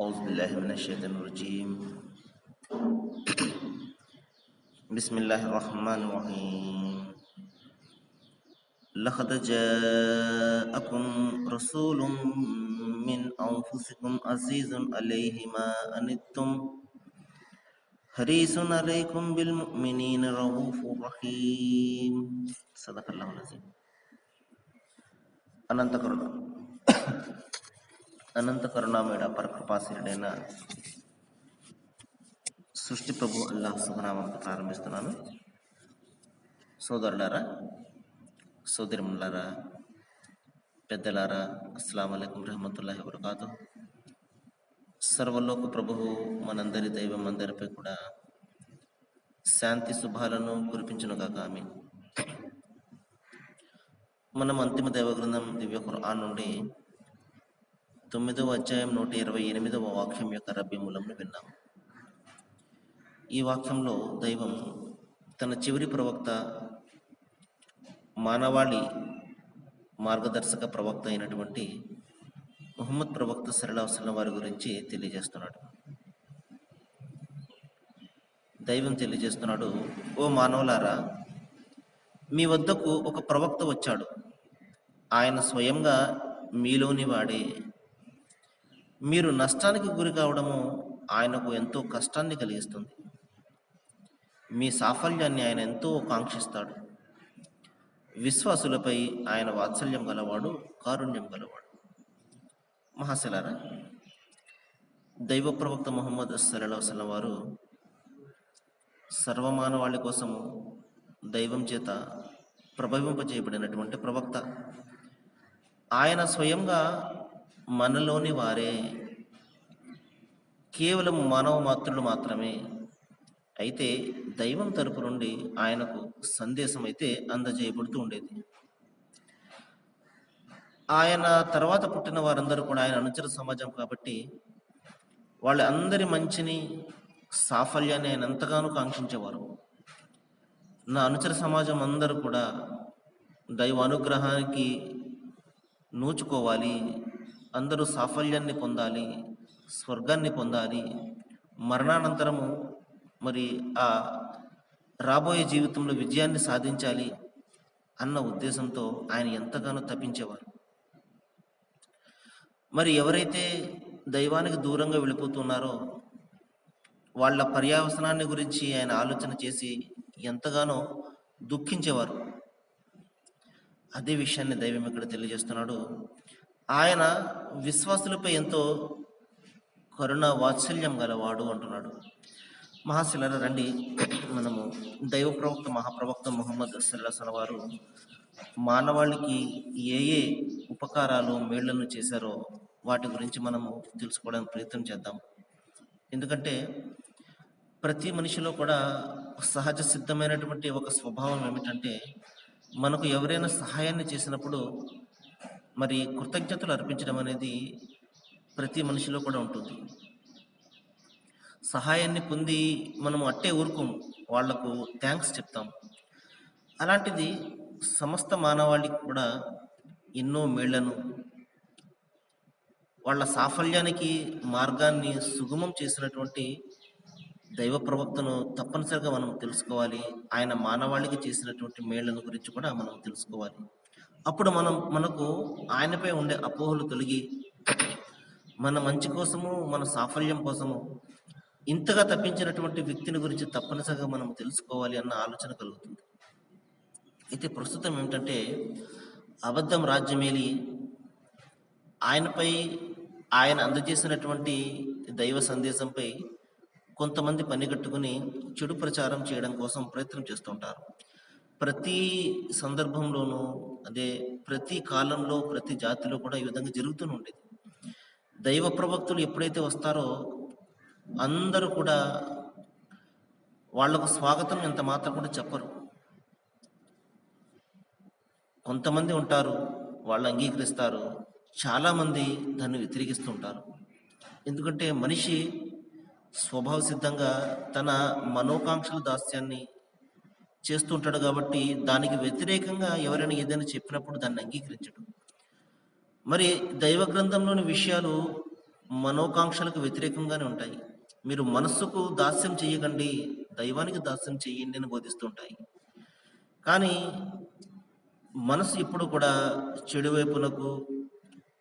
أعوذ بالله من الشيطان الرجيم بسم الله الرحمن الرحيم لقد جاءكم رسول من أنفسكم عزيز عليه ما أنتم حريص عليكم بالمؤمنين رؤوف رحيم صدق الله العظيم అనంత కరుణ అనంత కరుణామయుడ పరకృపాశీరుడైన సృష్టి ప్రభు అల్లాహ్ శుభనామంతో ప్రారంభిస్తున్నాను. సోదరులారా సోదరిములారా పెద్దలారా అస్సలం అయికం రహమతుల్లాహి వరకాతు సర్వలోక ప్రభువు మనందరి దైవం అందరిపై కూడా శాంతి శుభాలను కురిపించను కాక ఆమె మనం అంతిమ దైవ గ్రంథం దివ్య ఖురాన్ నుండి తొమ్మిదవ అధ్యాయం నూట ఇరవై ఎనిమిదవ వాక్యం యొక్క రబ్బి మూలంను విన్నాం. ఈ వాక్యంలో దైవం తన చివరి ప్రవక్త మానవాళి మార్గదర్శక ప్రవక్త అయినటువంటి ముహమ్మద్ ప్రవక్త సరళవసలం వారి గురించి తెలియజేస్తున్నాడు. దైవం తెలియజేస్తున్నాడు ఓ మానవులారా మీ వద్దకు ఒక ప్రవక్త వచ్చాడు. ఆయన స్వయంగా మీలోని వాడే మీరు నష్టానికి గురి కావడము ఆయనకు ఎంతో కష్టాన్ని కలిగిస్తుంది. మీ సాఫల్యాన్ని ఆయన ఎంతో కాంక్షిస్తాడు. విశ్వాసులపై ఆయన వాత్సల్యం గలవాడు కారుణ్యం గలవాడు. మహాశలారా దైవ ప్రవక్త మొహమ్మద్ సల్లాహం వారు సర్వమానవాళి కోసము దైవం చేత ప్రభవింపజేయబడినటువంటి ప్రవక్త. ఆయన స్వయంగా మనలోని వారే కేవలం మానవ మాత్రులు మాత్రమే. అయితే దైవం తరపు నుండి ఆయనకు సందేశం అయితే అందజేయబడుతూ ఉండేది. ఆయన తర్వాత పుట్టిన వారందరూ కూడా ఆయన అనుచర సమాజం కాబట్టి వాళ్ళందరి మంచిని సాఫల్యాన్ని ఆయన ఎంతగానో కాంక్షించేవారు. నా అనుచర సమాజం అందరూ కూడా దైవ అనుగ్రహానికి నూచుకోవాలి అందరూ సాఫల్యాన్ని పొందాలి స్వర్గాన్ని పొందాలి. మరణానంతరము మరి ఆ రాబోయే జీవితంలో విజయాన్ని సాధించాలి అన్న ఉద్దేశంతో ఆయన ఎంతగానో తప్పించేవారు మరి ఎవరైతే దైవానికి దూరంగా వెళ్ళిపోతున్నారో వాళ్ళ పర్యావసనాన్ని గురించి ఆయన ఆలోచన చేసి ఎంతగానో దుఃఖించేవారు. అదే విషయాన్ని దైవం ఇక్కడ తెలియజేస్తున్నాడు. ఆయన విశ్వాసులపై ఎంతో కరుణ వాత్సల్యం గలవాడు అంటున్నాడు. మహాశిలర రండి. మనము దైవ ప్రవక్త మహాప్రవక్త ముహమ్మద్ సల్లాసన్ వారు మానవాళికి ఏ ఏ ఉపకారాలు మేళ్ళను చేశారో వాటి గురించి మనము తెలుసుకోవడానికి ప్రయత్నం చేద్దాం. ఎందుకంటే ప్రతి మనిషిలో కూడా సహజ సిద్ధమైనటువంటి ఒక స్వభావం ఏమిటంటే మనకు ఎవరైనా సహాయాన్ని చేసినప్పుడు మరి కృతజ్ఞతలు అర్పించడం అనేది ప్రతి మనిషిలో కూడా ఉంటుంది. సహాయాన్ని పొంది మనం అట్టే ఊరుకోము. వాళ్ళకు థ్యాంక్స్ చెప్తాం అలాంటిది సమస్త మానవాళికి కూడా ఎన్నో మేళ్ళను వాళ్ళ సాఫల్యానికి మార్గాన్ని సుగమం చేసినటువంటి దైవ ప్రవక్తను తప్పనిసరిగా మనం తెలుసుకోవాలి. ఆయన మానవాళికి చేసినటువంటి మేళ్ళను గురించి కూడా మనం తెలుసుకోవాలి. అప్పుడు మనం మనకు ఆయనపై ఉండే అపోహలు తొలగి మన మంచి కోసము మన సాఫల్యం కోసము ఇంతగా తప్పించినటువంటి వ్యక్తిని గురించి తప్పనిసరిగా మనం తెలుసుకోవాలి అన్న ఆలోచన కలుగుతుంది. అయితే ప్రస్తుతం ఏమిటంటే అబద్ధం రాజ్యమేలి ఆయనపై ఆయన అందజేసినటువంటి దైవ సందేశంపై కొంతమంది పనిగట్టుకుని చెడు ప్రచారం చేయడం కోసం ప్రయత్నం చేస్తుంటారు ప్రతి సందర్భంలోనూ అదే ప్రతి కాలంలో ప్రతి జాతిలో కూడా ఈ విధంగా జరుగుతూనే ఉండేది. దైవ ప్రవక్తులు ఎప్పుడైతే వస్తారో అందరూ కూడా వాళ్ళకు స్వాగతం ఎంత మాత్రం కూడా చెప్పరు. కొంతమంది ఉంటారు వాళ్ళు అంగీకరిస్తారు. చాలామంది దాన్ని వ్యతిరేకిస్తుంటారు ఎందుకంటే మనిషి స్వభావ సిద్ధంగా తన మనోకాంక్షల దాస్యాన్ని చేస్తుంటాడు కాబట్టి దానికి వ్యతిరేకంగా ఎవరైనా ఏదైనా చెప్పినప్పుడు దాన్ని అంగీకరించడం. మరి దైవ గ్రంథంలోని విషయాలు మనోకాంక్షలకు వ్యతిరేకంగానే ఉంటాయి. మీరు మనస్సుకు దాస్యం చేయకండి దైవానికి దాస్యం చేయండి అని బోధిస్తుంటాయి. కానీ మనసు ఇప్పుడు కూడా చెడు వైపునకు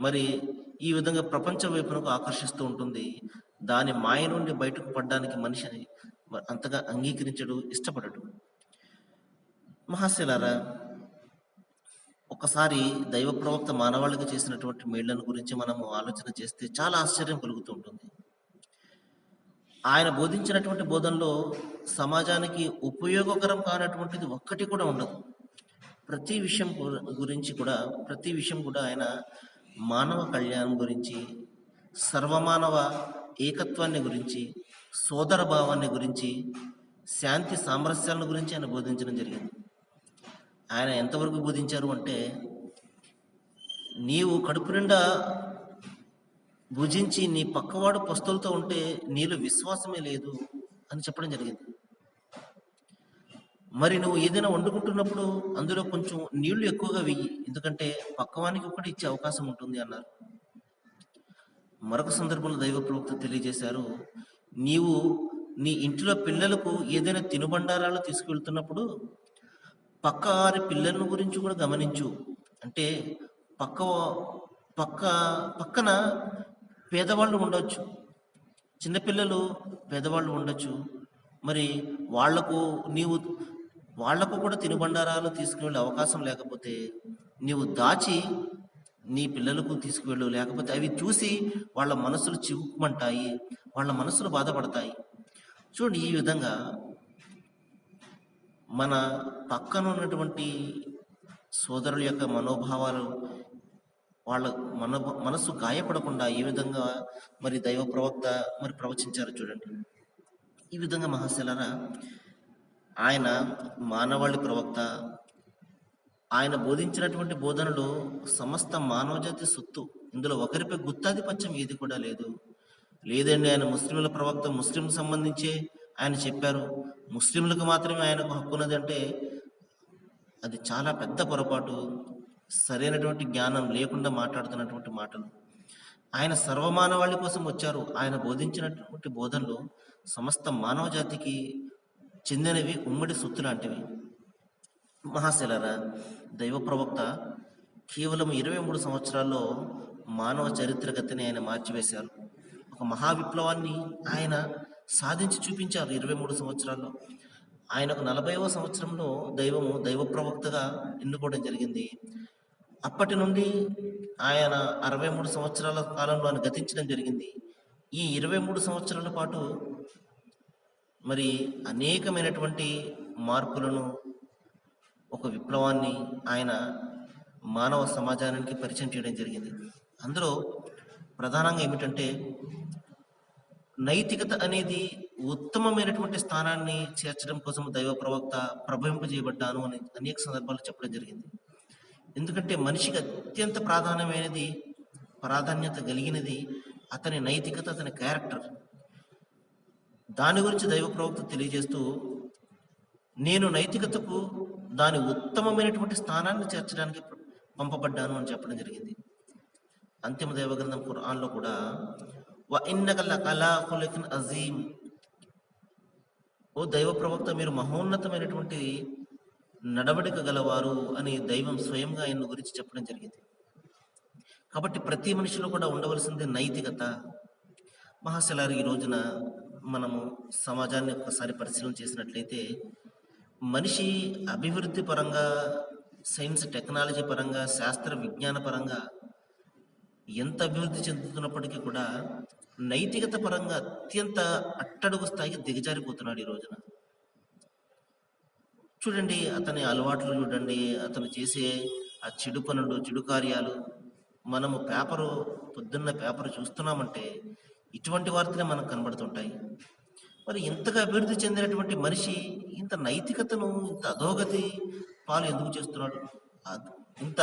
మరి ఈ విధంగా ప్రపంచ వైపునకు ఆకర్షిస్తూ ఉంటుంది. దాని మాయ నుండి బయటకు పడడానికి మనిషిని అంతగా అంగీకరించడు ఇష్టపడడు. మహాశిలారా ఒకసారి దైవ ప్రవక్త మానవాళికి చేసినటువంటి మేళ్ళను గురించి మనము ఆలోచన చేస్తే చాలా ఆశ్చర్యం కలుగుతూ ఉంటుంది ఆయన బోధించినటువంటి బోధనలో సమాజానికి ఉపయోగకరం కానటువంటిది ఒక్కటి కూడా ఉండదు. ప్రతి విషయం గురించి కూడా ప్రతి విషయం కూడా ఆయన మానవ కళ్యాణం గురించి సర్వమానవ ఏకత్వాన్ని గురించి సోదర భావాన్ని గురించి శాంతి సామరస్యాలను గురించి ఆయన బోధించడం జరిగింది. ఆయన ఎంతవరకు బోధించారు అంటే నీవు కడుపు నిండా భుజించి నీ పక్కవాడు పస్తులతో ఉంటే నీలో విశ్వాసమే లేదు అని చెప్పడం జరిగింది. మరి నువ్వు ఏదైనా వండుకుంటున్నప్పుడు అందులో కొంచెం నీళ్ళు ఎక్కువగా వెయ్యి ఎందుకంటే పక్కవానికి ఒకటి ఇచ్చే అవకాశం ఉంటుంది అన్నారు. మరొక సందర్భంలో దైవ ప్రవక్త తెలియజేశారు నీవు నీ ఇంట్లో పిల్లలకు ఏదైనా తినుబండారాలు తీసుకెళ్తున్నప్పుడు పక్క వారి పిల్లలను గురించి కూడా గమనించు. అంటే పక్క పక్క పక్కన పేదవాళ్ళు ఉండొచ్చు. చిన్నపిల్లలు పేదవాళ్ళు ఉండొచ్చు. మరి వాళ్ళకు నీవు వాళ్ళకు కూడా తినుబండారాలు తీసుకువెళ్ళే అవకాశం లేకపోతే నీవు దాచి నీ పిల్లలకు తీసుకువెళ్ళు. లేకపోతే అవి చూసి వాళ్ళ మనసులు చివుకుమంటాయి వాళ్ళ మనసులు బాధపడతాయి. చూడండి ఈ విధంగా మన పక్కన ఉన్నటువంటి సోదరుల యొక్క మనోభావాలు వాళ్ళ మన మనసు గాయపడకుండా ఏ విధంగా మరి దైవ ప్రవక్త మరి ప్రవచించారు చూడండి. ఈ విధంగా మహాశిలరా ఆయన మానవాళి ప్రవక్త ఆయన బోధించినటువంటి బోధనలు సమస్త మానవజాతి సొత్తు ఇందులో ఒకరిపై గుత్తాధిపత్యం ఏది కూడా లేదు. లేదండి ఆయన ముస్లింల ప్రవక్త ముస్లిం సంబంధించే ఆయన చెప్పారు ముస్లింలకు మాత్రమే ఆయనకు హక్కు ఉన్నదంటే అది చాలా పెద్ద పొరపాటు సరైనటువంటి జ్ఞానం లేకుండా మాట్లాడుతున్నటువంటి మాటలు. ఆయన సర్వమానవాళి కోసం వచ్చారు. ఆయన బోధించినటువంటి బోధనలు సమస్త మానవ జాతికి చెందినవి ఉమ్మడి సొత్తు లాంటివి. మహాశిలరా దైవ ప్రవక్త కేవలం ఇరవై మూడు సంవత్సరాల్లో మానవ చరిత్ర గతిని ఆయన మార్చివేశారు. ఒక మహా విప్లవాన్ని ఆయన సాధించి చూపించారు ఇరవై మూడు సంవత్సరాల్లో. ఆయనకు నలభైవ సంవత్సరంలో దైవము దైవ ప్రవక్తగా ఎన్నుకోవడం జరిగింది. అప్పటి నుండి ఆయన అరవై మూడు సంవత్సరాల కాలంలో ఆయన గతించడం జరిగింది. ఈ ఇరవై మూడు సంవత్సరాల పాటు మరి అనేకమైనటువంటి మార్పులను ఒక విప్లవాన్ని ఆయన మానవ సమాజానికి పరిచయం చేయడం జరిగింది. అందులో ప్రధానంగా ఏమిటంటే నైతికత అనేది ఉత్తమమైనటువంటి స్థానాన్ని చేర్చడం కోసం దైవ ప్రవక్త ప్రభవింపజేయబడ్డాను అని అనేక సందర్భాలు చెప్పడం జరిగింది. ఎందుకంటే మనిషికి అత్యంత ప్రాధాన్యమైనది ప్రాధాన్యత కలిగినది అతని నైతికత అతని క్యారెక్టర్. దాని గురించి దైవ ప్రవక్త తెలియజేస్తూ నేను నైతికతకు దాని ఉత్తమమైనటువంటి స్థానాన్ని చేర్చడానికి పంపబడ్డాను అని చెప్పడం జరిగింది. అంతిమ దైవగ్రంథం ఖురాన్లో కూడా అజీమ్. ఓ దైవ ప్రవక్త మీరు మహోన్నతమైనటువంటి నడవడిక గలవారు అని దైవం స్వయంగా ఆయన గురించి చెప్పడం జరిగింది. కాబట్టి ప్రతి మనిషిలో కూడా ఉండవలసింది నైతికత. మహాశలారు ఈ రోజున మనము సమాజాన్ని ఒకసారి పరిశీలన చేసినట్లయితే మనిషి అభివృద్ధి పరంగా సైన్స్ టెక్నాలజీ పరంగా శాస్త్ర విజ్ఞాన పరంగా ఎంత అభివృద్ధి చెందుతున్నప్పటికీ కూడా నైతికత పరంగా అత్యంత అట్టడుగు స్థాయికి దిగజారిపోతున్నాడు ఈ రోజున. చూడండి అతని అలవాట్లు చూడండి అతను చేసే ఆ చెడు పనులు చెడు కార్యాలు మనము పేపరు పొద్దున్న పేపర్ చూస్తున్నామంటే ఇటువంటి వార్తలే మనకు కనబడుతుంటాయి. మరి ఇంతగా అభివృద్ధి చెందినటువంటి మనిషి ఇంత నైతికతను ఇంత అధోగతి పాలు ఎందుకు చేస్తున్నాడు? ఇంత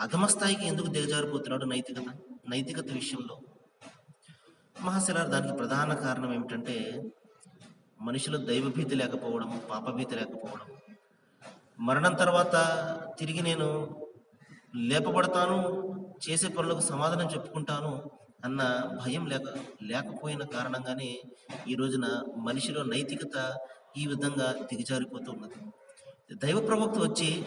అధమస్థాయికి ఎందుకు దిగజారిపోతున్నాడు నైతికత? నైతికత విషయంలో. మహాశిలార్ దానికి ప్రధాన కారణం ఏమిటంటే మనుషులు దైవభీతి లేకపోవడం పాపభీతి లేకపోవడం. మరణం తర్వాత తిరిగి నేను లేపబడతాను చేసే పనులకు సమాధానం చెప్పుకుంటాను అన్న భయం లేక లేకపోయిన కారణంగానే ఈ రోజున మనిషిలో నైతికత ఈ విధంగా దిగజారిపోతూ ఉన్నది. దైవ ప్రవక్త వచ్చి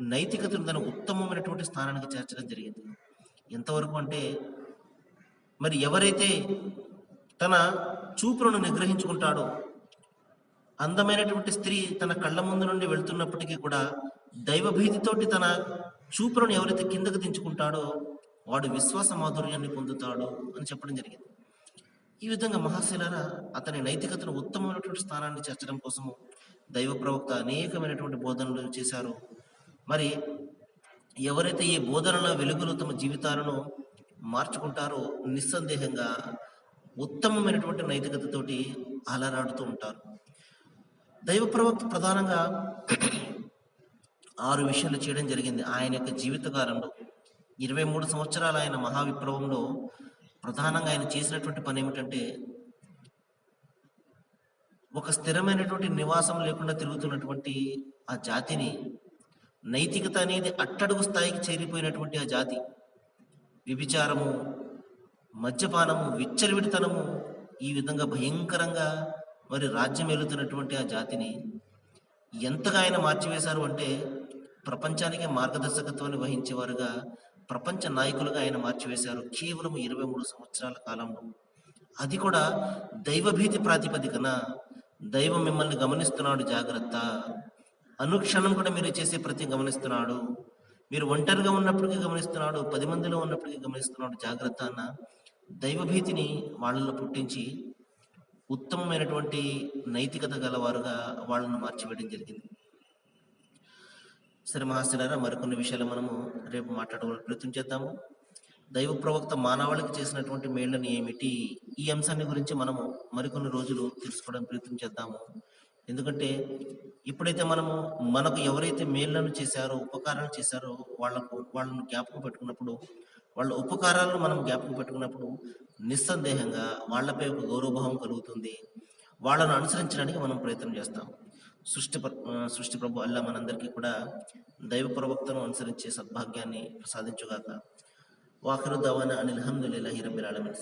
నైతికతను తన ఉత్తమమైనటువంటి స్థానానికి చేర్చడం జరిగింది. ఎంతవరకు అంటే మరి ఎవరైతే తన చూపులను నిగ్రహించుకుంటాడో అందమైనటువంటి స్త్రీ తన కళ్ళ ముందు నుండి వెళ్తున్నప్పటికీ కూడా దైవభీతితోటి తన చూపులను ఎవరైతే కిందకు దించుకుంటాడో వాడు విశ్వాస మాధుర్యాన్ని పొందుతాడు అని చెప్పడం జరిగింది. ఈ విధంగా మహాశిలారా అతని నైతికతను ఉత్తమమైనటువంటి స్థానాన్ని చేర్చడం కోసము దైవ ప్రవక్త అనేకమైనటువంటి బోధనలు చేశారు. మరి ఎవరైతే ఈ బోధనల వెలుగులు తమ జీవితాలను మార్చుకుంటారో నిస్సందేహంగా ఉత్తమమైనటువంటి నైతికతతోటి అలరాడుతూ ఉంటారు. దైవ ప్రవక్త ప్రధానంగా ఆరు విషయాలు చేయడం జరిగింది. ఆయన యొక్క జీవితకాలంలో ఇరవై మూడు సంవత్సరాల ఆయన మహావిప్లవంలో ప్రధానంగా ఆయన చేసినటువంటి పని ఏమిటంటే ఒక స్థిరమైనటువంటి నివాసం లేకుండా తిరుగుతున్నటువంటి ఆ జాతిని నైతికత అనేది అట్టడుగు స్థాయికి చేరిపోయినటువంటి ఆ జాతి. విభిచారము మద్యపానము విచ్చలవిడితనము ఈ విధంగా భయంకరంగా మరి రాజ్యం ఏలుతున్నటువంటి ఆ జాతిని ఎంతగా ఆయన మార్చివేశారు అంటే ప్రపంచానికి మార్గదర్శకత్వాన్ని వహించేవారుగా ప్రపంచ నాయకులుగా ఆయన మార్చివేశారు కేవలం ఇరవై మూడు సంవత్సరాల కాలంలో. అది కూడా దైవభీతి ప్రాతిపదికన దైవం మిమ్మల్ని గమనిస్తున్నాడు జాగ్రత్త. అనుక్షణం కూడా మీరు చేసే ప్రతి గమనిస్తున్నాడు. మీరు ఒంటరిగా ఉన్నప్పటికీ గమనిస్తున్నాడు పది మందిలో ఉన్నప్పటికీ గమనిస్తున్నాడు. జాగ్రత్త అన్న. దైవభీతిని వాళ్ళలో పుట్టించి ఉత్తమమైనటువంటి నైతికత గలవారుగా వాళ్ళను మార్చివేయడం జరిగింది. సరే మహాశిలారా మరికొన్ని విషయాలు మనము రేపు మాట్లాడడానికి ప్రయత్నం చేద్దాము దైవ ప్రవక్త మానవాళికి చేసినటువంటి మేళ్ళని ఏమిటి? ఈ అంశాన్ని గురించి మనము మరికొన్ని రోజులు తెలుసుకోవడానికి ప్రయత్నం చేద్దాము. ఎందుకంటే ఇప్పుడైతే మనము మనకు ఎవరైతే మేళ్ళను చేశారో ఉపకారాలు చేశారో వాళ్ళకు వాళ్ళను జ్ఞాపకం పెట్టుకున్నప్పుడు వాళ్ళ ఉపకారాలను మనం జ్ఞాపకం పెట్టుకున్నప్పుడు నిస్సందేహంగా వాళ్ళపై ఒక గౌరవభావం కలుగుతుంది. వాళ్ళను అనుసరించడానికి మనం ప్రయత్నం చేస్తాం. సృష్టి సృష్టి ప్రభు అల్లా మనందరికీ కూడా దైవ ప్రవక్తను అనుసరించే సద్భాగ్యాన్ని ప్రసాదించుగాక. వాఖరు దవాన అనిల్ హమ్దుల్లాహి రబ్బిల్ అలైకుం.